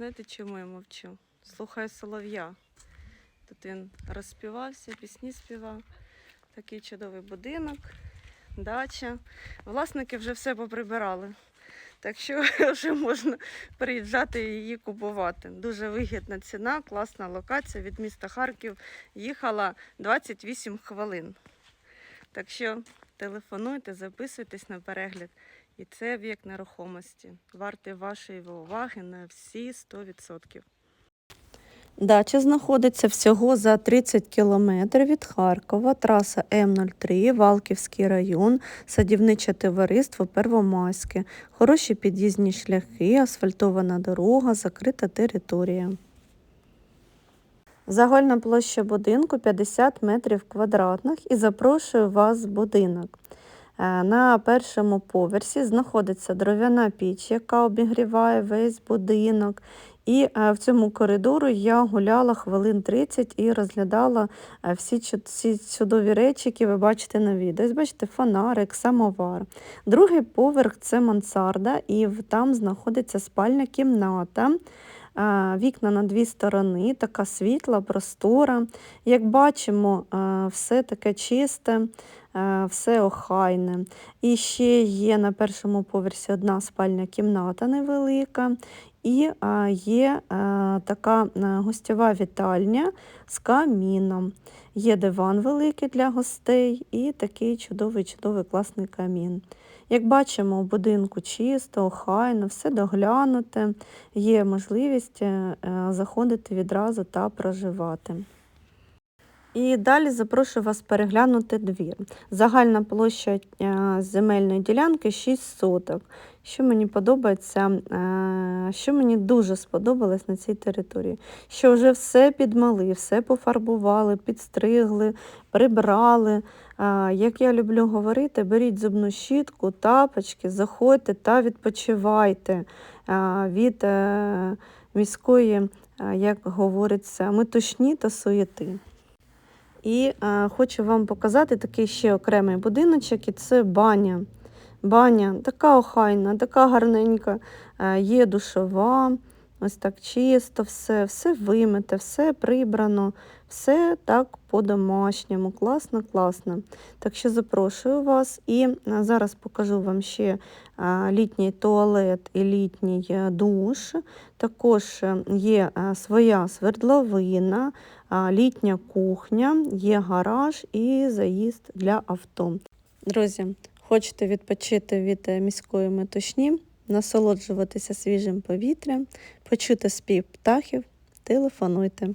Знаєте, чому я мовчу? Слухаю солов'я. Тут він розспівався, пісні співав. Такий чудовий будинок, дача. Власники вже все поприбирали. Так що вже можна приїжджати і її купувати. Дуже вигідна ціна, класна локація від міста Харків. Їхала 28 хвилин. Так що телефонуйте, записуйтесь на перегляд. І це об'єкт нерухомості. Вартий вашої уваги на всі 100%. Дача знаходиться всього за 30 кілометрів від Харкова, траса М03, Валківський район, садівниче товариство Первомайське, хороші під'їзні шляхи, асфальтована дорога, закрита територія. Загальна площа будинку 50 метрів квадратних і запрошую вас в будинок. Е, На першому поверсі знаходиться дров'яна піч, яка обігріває весь будинок. І е, в цьому коридору я гуляла хвилин 30 і розглядала е, всі ці чудові речі, які ви бачите на відео. Ось бачите, фонарик, самовар. Другий поверх це мансарда, і там знаходиться спальня кімната. Вікна на дві сторони, така світла, простора. Як бачимо, все таке чисте, все охайне. І ще є на першому поверсі одна спальня кімната невелика. І е, є е, така е, гостьова вітальня з каміном. Є диван великий для гостей і такий чудовий, чудовий класний камін. Як бачимо, у будинку чисто, охайно, все доглянуте, є можливість е, е, заходити відразу та проживати. І далі запрошую вас переглянути двір. Загальна площа е, земельної ділянки 6 соток. Що мені подобається, е, що мені дуже сподобалось на цій території, що вже все підмали, все пофарбували, підстригли, прибрали. Е, Як я люблю говорити, беріть зубну щітку, тапочки, заходьте та відпочивайте від міської, як говориться, метушні та суєти. І е, хочу вам показати такий ще окремий будиночок, і це баня. Баня така охайна, така гарненька, е, є душова, ось так чисто, все, все вимите, все прибрано, все так по-домашньому. Класно, класно. Так що запрошую вас. І е, зараз покажу вам ще е, літній туалет і літній е, душ. Також є своя свердловина, літня кухня, є гараж і заїзд для авто. Друзі, хочете відпочити від міської метушні, насолоджуватися свіжим повітрям, почути спів птахів, телефонуйте.